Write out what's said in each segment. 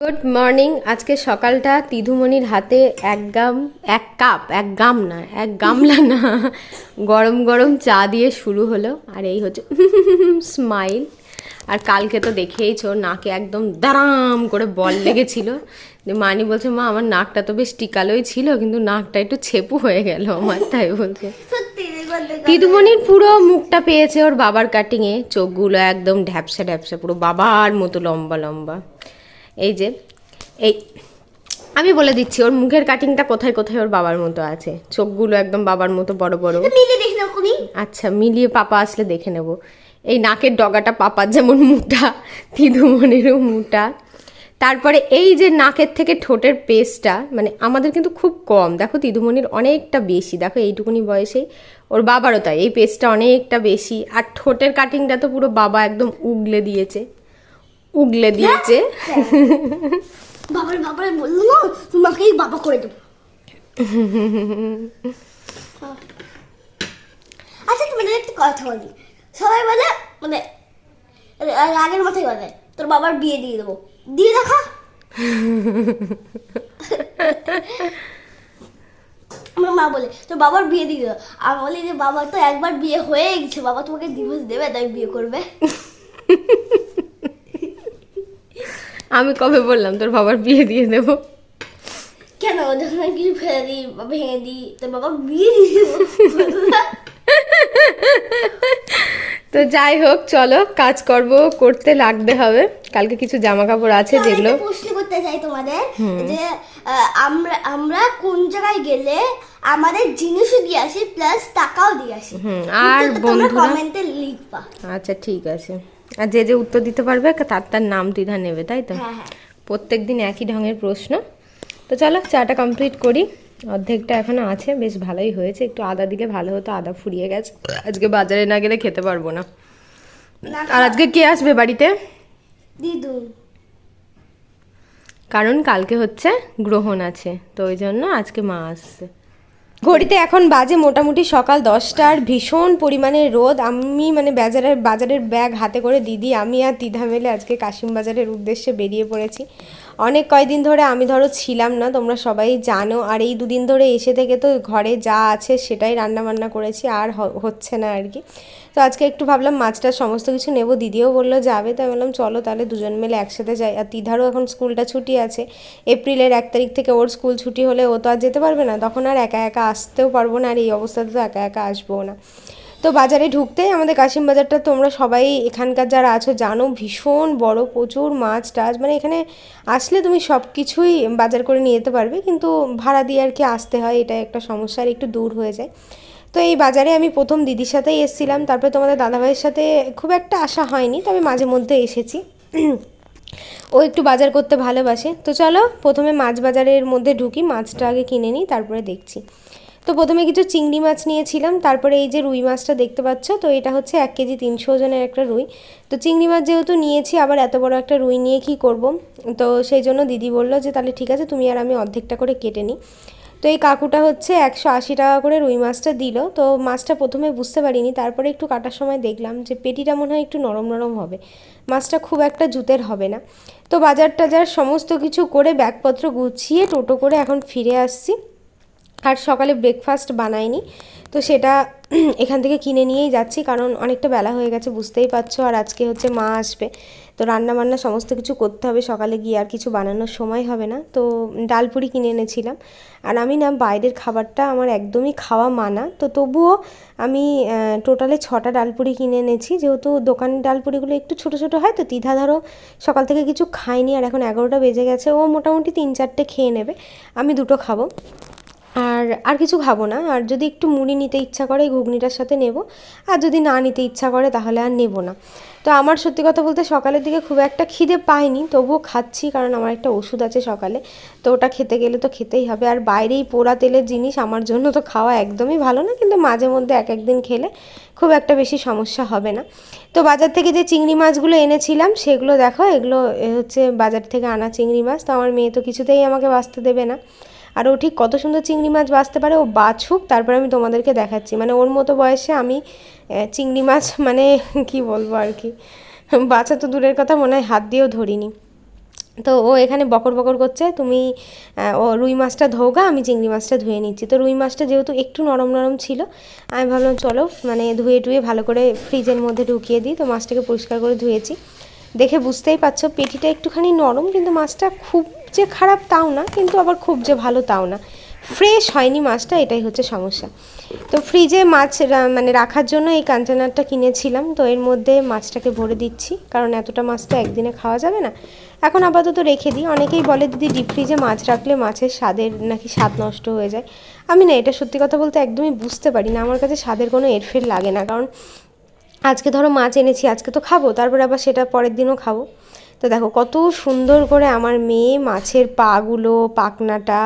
Good morning আজকে সকালটা তিধুমণির হাতে এক গাম এক কাপ এক গাম না এক গামলা না। গরম গরম চা দিয়ে শুরু হলো। আর এই হচ্ছে স্মাইল আর কালকে তো দেখেইছো নাকে একদম দারাম করে বল লেগেছিল। মানি বলছে মা আমার নাকটা তো বেশ টিকালোই ছিল কিন্তু নাকটা একটু ছেপু হয়ে গেল আমার তাই বলছে। তিদুমণির পুরো মুখটা পেয়েছে ওর বাবার কাটিংয়ে চোখগুলো একদম ঢ্যাপসা ঢ্যাপসা পুরো বাবার মতো লম্বা লম্বা। এই যে এই আমি বলে দিচ্ছি ওর মুখের কাটিংটা কোথায় কোথায় ওর বাবার মতো আছে? চোখগুলো একদম বাবার মতো বড় বড়। আচ্ছা মিলিয়ে পাপা আসলে দেখে নেব। এই নাকের ডগাটা পাপার যেমন মুখটা তিদুমণিরও মুখটা তারপরে এই যে নাকের থেকে ঠোঁটের পেস্টটা মানে আমাদের কিন্তু খুব কম। দেখো তিদুমণির অনেকটা বেশি। দেখো এইটুকুনি বয়সেই ওর বাবারও তাই। এই পেস্টটা অনেকটা বেশি। আর ঠোঁটের কাটিংটা তো পুরো বাবা একদম উগলে দিয়েছে। উগলে দিয়েছে। বাবার বাবার বলল না তোমাকেই বাবা করে দেবো। আচ্ছা তুমি একটা কথা বলি। সবাই বলে মানে রাগের মাথায় বলে তোর বাবার বিয়ে দিয়ে দেবো। দিয়ে দেখা। আমার মা বলে তোর বাবার বিয়ে দিয়ে দেবো। আমি বলি যে বাবা তো একবার বিয়ে হয়ে গেছে। বাবা তোমাকে ডিভোর্স দেবে তাই বিয়ে করবে। আমি কবে বললাম তোর বাবার বিয়ে দিয়ে দেবো? কেন? যখন আমি কিছু ফেলে দিই বা ভেঙে দিই তোর বাবা বিয়ে দিয়ে তো যাই হোক চলো কাজ কাজকর্ম করতে লাগতে হবে। কালকে কিছু জামা কাপড় আছে যেগুলো প্রশ্ন করতে চাই তোমাদের যে আমরা আমরা কোন জায়গায় গেলে আমাদের জিনিসও দিয়ে আসি প্লাস টাকাও দিয়ে আসি। আর বন্ধুরা- কমেন্টে লিখবা। আচ্ছা ঠিক আছে। আর যে যে উত্তর দিতে পারবে তার তার নাম দ্বিধা নেবে তাই তো? হ্যাঁ হ্যাঁ। প্রত্যেক দিন একই ঢঙের প্রশ্ন। তো চলো চাটা কমপ্লিট করি। অর্ধেকটা এখনও আছে বেশ ভালোই হয়েছে। একটু আদা দিলে ভালো হতো আদা ফুরিয়ে গেছে। আজকে বাজারে না গেলে খেতে পারব না না। আর আজকে কে আসবে বাড়িতে? দিদু। কারণ কালকে হচ্ছে গ্রহণ আছে তো ওই জন্য আজকে মা আসছে। ঘড়িতে এখন বাজে মোটামুটি সকাল দশটার। ভীষণ পরিমাণে রোদ। আমি মানে বাজারের বাজারের ব্যাগ হাতে করে দিদি, আমি আর দিদা মেলে আজকে কাশিম বাজারের উদ্দেশ্যে বেরিয়ে পড়েছি। অনেক কয়দিন ধরে আমি ধরো ছিলাম না, তোমরা সবাই জানো। আর এই দুদিন ধরে এসে থেকে তো ঘরে যা আছে সেটাই রান্না বান্না করেছি, আর হচ্ছে না আর কি। তো আজকে একটু ভাবলাম মাছটা সমস্ত কিছু নেব, দিদিও বলল যাবে তো আমি বললাম চলো তাহলে দুজন মিলে একসাথে যাই। আর দিদারও এখন স্কুলটা ছুটি আছে, এপ্রিলের এক তারিখ থেকে ওর স্কুল ছুটি হলে ও তো আর যেতে পারবে না, তখন আর একা একা আসতেও পারব না, আর এই অবস্থাতে তো একা একা আসব না। তো বাজারে ঢুকতেই আমাদের কাশিম বাজারটা তোমরা সবাই এখানকার যারা আছো জানো, ভীষণ বড়, প্রচুর মাছ টাছ মানে এখানে আসলে তুমি সব কিছুই বাজার করে নিয়ে যেতে পারবে, কিন্তু ভাড়া দিয়ে আর কি আসতে হয় এটা একটা সমস্যার একটু দূর হয়ে যায়। তো এই বাজারে আমি প্রথম দিদির সাথেই এসেছিলাম, তারপরে তোমাদের দাদাভাইয়ের সাথে খুব একটা আসা হয়নি, তবে মাঝে মধ্যে এসেছি। ও একটু বাজার করতে ভালোবাসে। তো চলো, প্রথমে মাছ বাজারের মধ্যে ঢুকি, মাছটা আগে কিনে নিই, তারপরে দেখছি। তো প্রথমে কিছু চিংড়ি মাছ নিয়েছিলাম, তারপরে এই যে রুই মাছটা দেখতে পাচ্ছ, তো এটা হচ্ছে এক কেজি তিনশো ওজনের একটা রুই। তো চিংড়ি মাছ যেহেতু নিয়েছি, আবার এত বড় একটা রুই নিয়ে কি করব? তো সেই জন্য দিদি বলল যে, তাহলে ঠিক আছে, তুমি আর আমি অর্ধেকটা করে কেটে নিই। তো এই কাকুটা হচ্ছে একশো আশি টাকা করে রুই মাছটা দিল। তো মাছটা প্রথমে বুঝতে পারিনি, তারপরে একটু কাটার সময় দেখলাম যে, পেটিটা মনে হয় একটু নরম নরম হবে। মাছটা খুব একটা জুতের হবে না। তো বাজার টাজার সমস্ত কিছু করে ব্যাগপত্র গুছিয়ে টোটো করে এখন ফিরে আসছি। আর সকালে ব্রেকফাস্ট বানাইনি। তো সেটা এখান থেকে কিনে নিয়েই যাচ্ছি, কারণ অনেকটা বেলা হয়ে গেছে, বুঝতেই পারছ। আর আজকে হচ্ছে মা আসবে। তো রান্না বান্না সমস্ত কিছু করতে হবে, সকালে গিয়ে আর কিছু বানানোর সময় হবে না। তো ডালপুরি কিনে এনেছিলাম। আর আমি না, বাইরের খাবারটা আমার একদমই খাওয়া মানা। তো তবুও আমি টোটালে ছটা ডালপুরি কিনে এনেছি। যেহেতু দোকানের ডালপুরিগুলো একটু ছোটো ছোটো হয়, তো দ্বিধা ধরো, সকাল থেকে কিছু খাইনি। আর এখন এগারোটা বেজে গেছে, ও মোটামুটি তিন চারটে খেয়ে নেবে। আমি দুটো খাব। আর আর কিছু খাব না। আর যদি একটু মুড়ি নিতে ইচ্ছা করে ঘুগনিটার সাথে নেব। আর যদি না নিতে ইচ্ছা করে, তাহলে আর নেব না। তো আমার সত্যি কথা বলতে সকালের দিকে খুব একটা খিদে পাইনি, তবুও খাচ্ছি কারণ আমার একটা ওষুধ আছে সকালে। তো ওটা খেতে গেলে তো খেতেই হবে। আর বাইরেই পোড়া তেলের জিনিস আমার জন্য তো খাওয়া একদমই ভালো না, কিন্তু মাঝে মধ্যে এক একদিন খেলে খুব একটা বেশি সমস্যা হবে না। তো বাজার থেকে যে চিংড়ি মাছগুলো এনেছিলাম, সেগুলো দেখো, এগুলো হচ্ছে বাজার থেকে আনা চিংড়ি মাছ। তো আমার মেয়ে তো কিছুতেই আমাকে বাঁচতে দেবে না। আর ও ঠিক কত সুন্দর চিংড়ি মাছ বাঁচতে পারে, ও বাছুক, তারপরে আমি তোমাদেরকে দেখাচ্ছি। মানে ওর মতো বয়সে আমি চিংড়ি মাছ মানে কি বলব আর কি, বাছা তো দূরের কথা, মনে হয় হাত দিয়েও ধরিনি। তো ও এখানে বকর বকর করছে, তুমি ও রুই মাছটা ধোগা আমি চিংড়ি মাছটা ধুয়ে নিচ্ছি। তো রুই মাছটা যেহেতু একটু নরম নরম ছিল, আমি ভাবলাম চলো মানে ধুয়ে টুয়ে ভালো করে ফ্রিজের মধ্যে ঢুকিয়ে দিই, তো মাছটাকে পরিষ্কার করে ধুয়েছি। দেখে বুঝতেই পারছ, পেটিটা একটুখানি নরম, কিন্তু মাছটা খুব যে খারাপ তাও না, কিন্তু আবার খুব যে ভালো তাও না। ফ্রেশ হয়নি মাছটা, এটাই হচ্ছে সমস্যা। তো ফ্রিজে মাছ মানে রাখার জন্য এই কন্টেনারটা কিনেছিলাম, তো এর মধ্যে মাছটাকে ভরে দিচ্ছি, কারণ এতটা মাছ তো একদিনে খাওয়া যাবে না। এখন আপাতত রেখে দিই। অনেকেই বলে, দিদি ডিপ ফ্রিজে মাছ রাখলে মাছের স্বাদের নাকি স্বাদ নষ্ট হয়ে যায়? আমি না, এটা সত্যি কথা বলতে একদমই বুঝতে পারি না। আমার কাছে স্বাদের কোনো এরফের লাগে না, কারণ আজকে ধরো মাছ এনেছি, আজকে তো খাব, তারপরে আবার সেটা পরের দিনও খাব। তো দেখো কত সুন্দর করে আমার মেয়ে মাছের পাগুলো পাকনাটা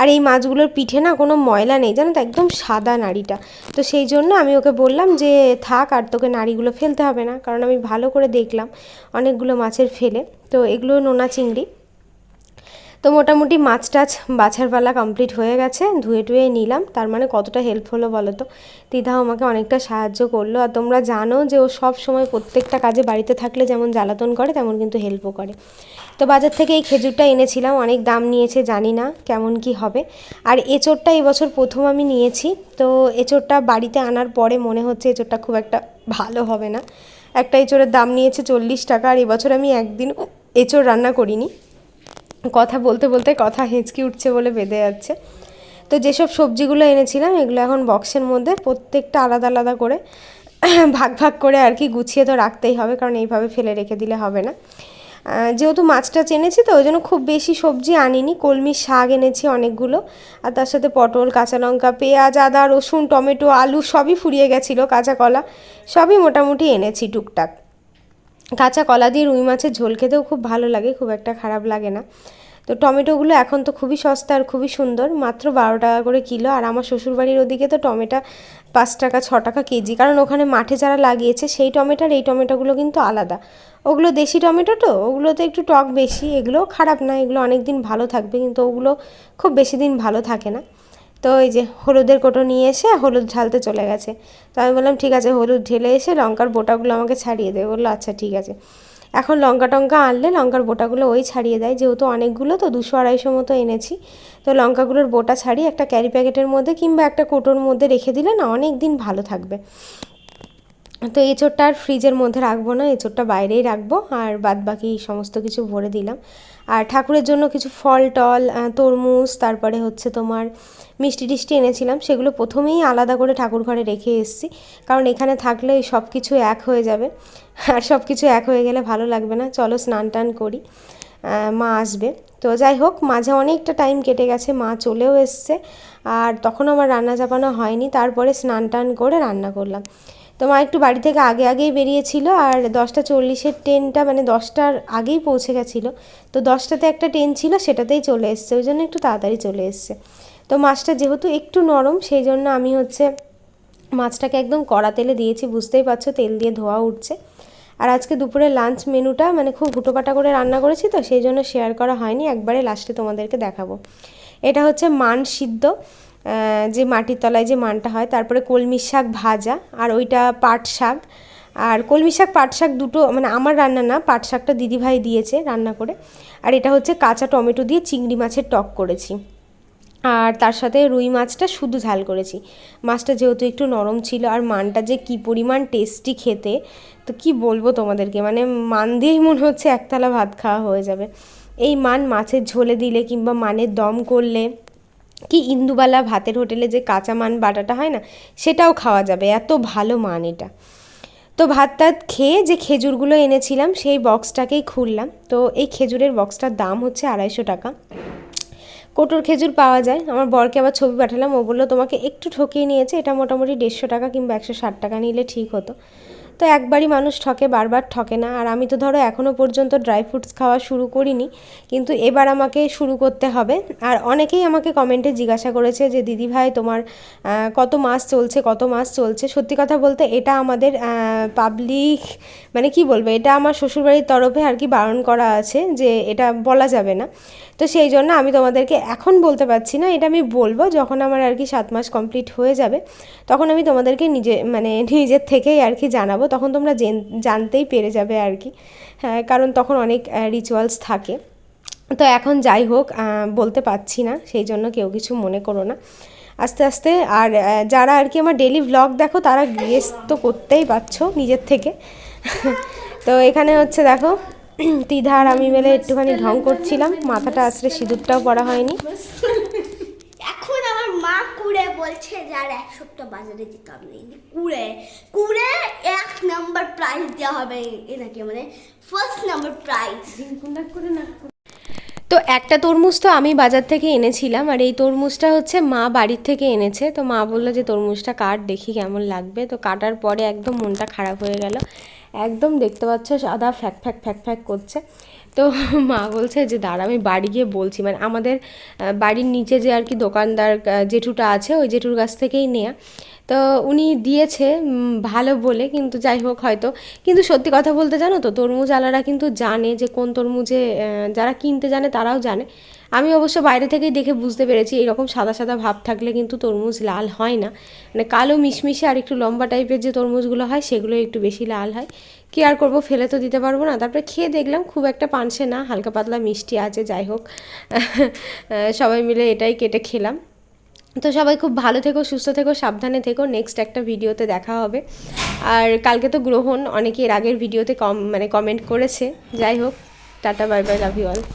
আর এই মাছগুলোর পিঠে না কোনো ময়লা নেই, জানো তো, একদম সাদা নাড়িটা। তো সেই জন্য আমি ওকে বললাম যে, থাক, আর তোকে নাড়িগুলো ফেলতে হবে না। কারণ আমি ভালো করে দেখলাম অনেকগুলো মাছের ফেলে। তো এগুলো নোনা চিংড়ি। তো মোটামুটি মাছ টাছ বাছার পালা কমপ্লিট হয়ে গেছে, ধুয়ে টুয়ে নিলাম। তার মানে কতটা হেল্প হলো বলো তো? দিদা আমাকে অনেকটা সাহায্য করল, আর তোমরা জানো যে ও সব সময় প্রত্যেকটা কাজে বাড়িতে থাকলে যেমন জ্বালাতন করে, তেমন কিন্তু হেল্পও করে। তো বাজার থেকে এই খেজুরটা এনেছিলাম, অনেক দাম নিয়েছে, জানি না কেমন কি হবে। আর এঁচোড়টা এবছর প্রথম আমি নিয়েছি, তো এঁচোড়টা বাড়িতে আনার পরে মনে হচ্ছে এঁচোড়টা খুব একটা ভালো হবে না। একটা এঁচোড়ের দাম নিয়েছে চল্লিশ টাকা, আর এবছর আমি একদিন এঁচোড় রান্না করিনি। কথা বলতে বলতে কথা হেঁচকি উঠছে বলে বেঁধে যাচ্ছে। তো যেসব সবজিগুলো এনেছিলাম, এগুলো এখন বক্সের মধ্যে প্রত্যেকটা আলাদা আলাদা করে ভাগ ভাগ করে আর কি গুছিয়ে তো রাখতেই হবে, কারণ এইভাবে ফেলে রেখে দিলে হবে না। যেহেতু মাছটা চেনেছি তো, ওই জন্য খুব বেশি সবজি আনিনি কলমির শাক এনেছি অনেকগুলো, আর তার সাথে পটল, কাঁচা লঙ্কা, পেঁয়াজ, আদা, রসুন, টমেটো, আলু সবই ফুরিয়ে গেছিল, কাঁচা কলা সবই মোটামুটি এনেছি টুকটাক। কাঁচা কলা দিয়ে রুই মাছের ঝোল খেতেও খুব ভালো লাগে, খুব একটা খারাপ লাগে না। তো টমেটোগুলো এখন তো খুবই সস্তা আর খুবই সুন্দর, মাত্র বারো টাকা করে কিলো। আর আমার শ্বশুরবাড়ির ওদিকে তো টমেটো পাঁচ টাকা, ছ টাকা কেজি। কারণ ওখানে মাঠে যারা লাগিয়েছে, সেই টমেটো আর এই টমেটোগুলো কিন্তু আলাদা। ওগুলো দেশি টমেটো তো, ওগুলোতে একটু টক বেশি, এগুলোও খারাপ না, এগুলো অনেক দিন ভালো থাকবে, কিন্তু ওগুলো খুব বেশি দিন ভালো থাকে না। তো এই যে হলুদের কোটো নিয়ে এসে হলুদ ঢালতে চলে গেছে। তো আমি বললাম, ঠিক আছে, হলুদ ঢেলে এসে লঙ্কার বোটাগুলো আমাকে ছাড়িয়ে দেবে বলল আচ্ছা ঠিক আছে। এখন লঙ্কা টঙ্কা আনলে লঙ্কার বোটাগুলো ওই ছাড়িয়ে দেয়। যেহেতু অনেকগুলো, তো দুশো আড়াইশো মতো এনেছি। তো লঙ্কাগুলোর বোটা ছাড়িয়ে একটা ক্যারি প্যাকেটের মধ্যে কিংবা একটা কোটোর মধ্যে রেখে দিলে না অনেক দিন ভালো থাকবে। তো এঁচোড়টা আর ফ্রিজের মধ্যে রাখব না, এঁচোড়টা বাইরেই রাখব। আর বাদ বাকি সমস্ত কিছু ভরে দিলাম। আর ঠাকুরের জন্য কিছু ফল, টল তরমুজ, তারপরে হচ্ছে তোমার মিষ্টি টিষ্টি এনেছিলাম, সেগুলো প্রথমেই আলাদা করে ঠাকুর ঘরে রেখে এসেছি। কারণ এখানে থাকলে সব কিছু এক হয়ে যাবে। আর সব কিছু এক হয়ে গেলে ভালো লাগবে না। চলো স্নান টান করি। মা আসবে। তো যাই হোক, মাঝে অনেকটা টাইম কেটে গেছে, মা চলেও এসছে। আর তখন আমার রান্না চাপানো হয়নি। তারপরে স্নান টান করে রান্না করলাম। তো মা একটু বাড়ি থেকে আগে আগেই বেরিয়েছিল আর দশটা চল্লিশের ট্রেনটা মানে দশটার আগেই পৌঁছে গেছিল। তো দশটাতে একটা ট্রেন ছিল, সেটাতেই চলে এসছে। ওই জন্য একটু তাড়াতাড়ি চলে এসছে। তো মাছটা যেহেতু একটু নরম, সেই জন্য আমি হচ্ছে মাছটাকে একদম কড়া তেলে দিয়েছি। বুঝতেই পারছ, তেল দিয়ে ধোয়া উঠছে। আর আজকে দুপুরে লাঞ্চ মেনুটা মানে খুব হুটোপাটা করে রান্না করেছি তো, সেই জন্য শেয়ার করা হয়নি। একবারে লাস্টে তোমাদেরকে দেখাবো। এটা হচ্ছে মান সিদ্ধ। যে মাটির তলায় যে মানটা হয়, তারপরে কলমি শাক ভাজা আর ওইটা পাট শাক। আর কলমি শাক, পাট শাক দুটো মানে আমার রান্না না, পাট শাকটা দিদিভাই দিয়েছে রান্না করে। আর এটা হচ্ছে কাঁচা টমেটো দিয়ে চিংড়ি মাছের টক করেছি। আর তার সাথে রুই মাছটা শুধু ঝাল করেছি। মাছটা যেহেতু একটু নরম ছিল, আর মানটা যে কি পরিমাণ টেস্টি খেতে, তো কি বলব তোমাদেরকে? মানে মান দিয়েই মনে হচ্ছে একতলা ভাত খাওয়া হয়ে যাবে। এই মান মাছের ঝোলে দিলে কিংবা মানের দম করলে কি ইন্দুবালা ভাতের হোটেলে যে কাঁচা মান বাটাটা হয় না, সেটাও খাওয়া যাবে। এত ভালো মান এটা। তো ভাত টাত খেয়ে যে খেজুরগুলো এনেছিলাম, সেই বক্সটাকেই খুললাম। তো এই খেজুরের বক্সটার দাম হচ্ছে আড়াইশো টাকা। কোটোর খেজুর পাওয়া যায়। আমার বরকে আবার ছবি পাঠালাম। ও বলল, তোমাকে একটু ঠকিয়ে নিয়েছে। এটা মোটামুটি দেড়শো টাকা কিংবা একশো ষাট টাকা নিলে ঠিক হতো। তো একবারই মানুষ ঠকে, বারবার ঠকে না। আর আমি তো ধরো এখনও পর্যন্ত ড্রাই ফ্রুটস খাওয়া শুরু করিনি, কিন্তু এবার আমাকে শুরু করতে হবে। আর অনেকেই আমাকে কমেন্টে জিজ্ঞাসা করেছে যে, দিদি ভাই, তোমার কত মাস চলছে? কত মাস চলছে? সত্যি কথা বলতে এটা আমাদের পাবলিক মানে কি বলব, এটা আমার শ্বশুরবাড়ির তরফে আর কি বারণ করা আছে যে, এটা বলা যাবে না। তো সেই জন্য আমি তোমাদেরকে এখন বলতে পারছি না, এটা আমি বলব যখন আমার আর কি সাত মাস কমপ্লিট হয়ে যাবে। তখন আমি তোমাদেরকে নিজে মানে নিজের থেকেই আর কি জানাব তখন তোমরা জানতেই পেরে যাবে আর কি। হ্যাঁ কারণ তখন অনেক রিচুয়ালস থাকে। তো এখন যাই হোক বলতে পারছি না, সেই জন্য কেউ কিছু মনে করো না। আস্তে আস্তে, আর যারা আর কি আমার ডেলি ভ্লগ দেখো, তারা গেস তো করতেই পারছ নিজের থেকে। তো এখানে হচ্ছে দেখো, তিধার আমি মেলে একটুখানি ঢং করছিলাম, মাথাটা আসলে সিঁদুরটাও পরা হয়নি। কুড়ে বলছে যে আর এক সপ্তাহ বাজারে যেতে হবে না। কুড়ে কুড়ে এক নাম্বার প্রাইজ দেওয়া হবে এনাকে মানে ফার্স্ট নাম্বার প্রাইজ করে না তো একটা তরমুজ তো আমি বাজার থেকে এনেছিলাম আর এই তরমুজটা হচ্ছে মা বাড়ির থেকে এনেছে। তো মা বলল যে তরমুজটা কাট দেখি কেমন লাগবে। তো কাটার পরে একদম মনটা খারাপ হয়ে গেল। একদম দেখতে পাচ্ছ সাদা ফ্যাক ফ্যাক ফ্যাক ফ্যাক করছে। তো মা বলছে যে, দাঁড়া, আমি বাড়ি গিয়ে বলছি। মানে আমাদের বাড়ির নিচে যে আর কি দোকানদার জেঠুটা আছে, ওই জেঠুর কাছ থেকেই নেয়া। তো উনি দিয়েছে ভালো বলে, কিন্তু যাই হোক হয়তো। কিন্তু সত্যি কথা বলতে জানো তো, তরমুজ আলারা কিন্তু জানে যে, কোন তরমুজে যারা কিনতে জানে তারাও জানে। আমি অবশ্য বাইরে থেকেই দেখে বুঝতে পেরেছি, এরকম সাদা সাদা ভাব থাকলে কিন্তু তরমুজ লাল হয় না। মানে কালো মিশমিশে আর একটু লম্বা টাইপের যে তরমুজগুলো হয়, সেগুলো একটু বেশি লাল হয়। কি আর করব, ফেলে তো দিতে পারব না। তারপরে খেয়ে দেখলাম, খুব একটা পানসে না, হালকা পাতলা মিষ্টি আছে, যাই হোক। সবাই মিলে এটাই কেটে খেলাম। তো সবাই খুব ভালো থেকো, সুস্থ থেকো, সাবধানে থেকো। নেক্সট একটা ভিডিওতে দেখা হবে। আর কালকে তো গ্রহণ, অনেকে এর আগের ভিডিওতে কম মানে কমেন্ট করেছে। যাই হোক, tata bye bye love you all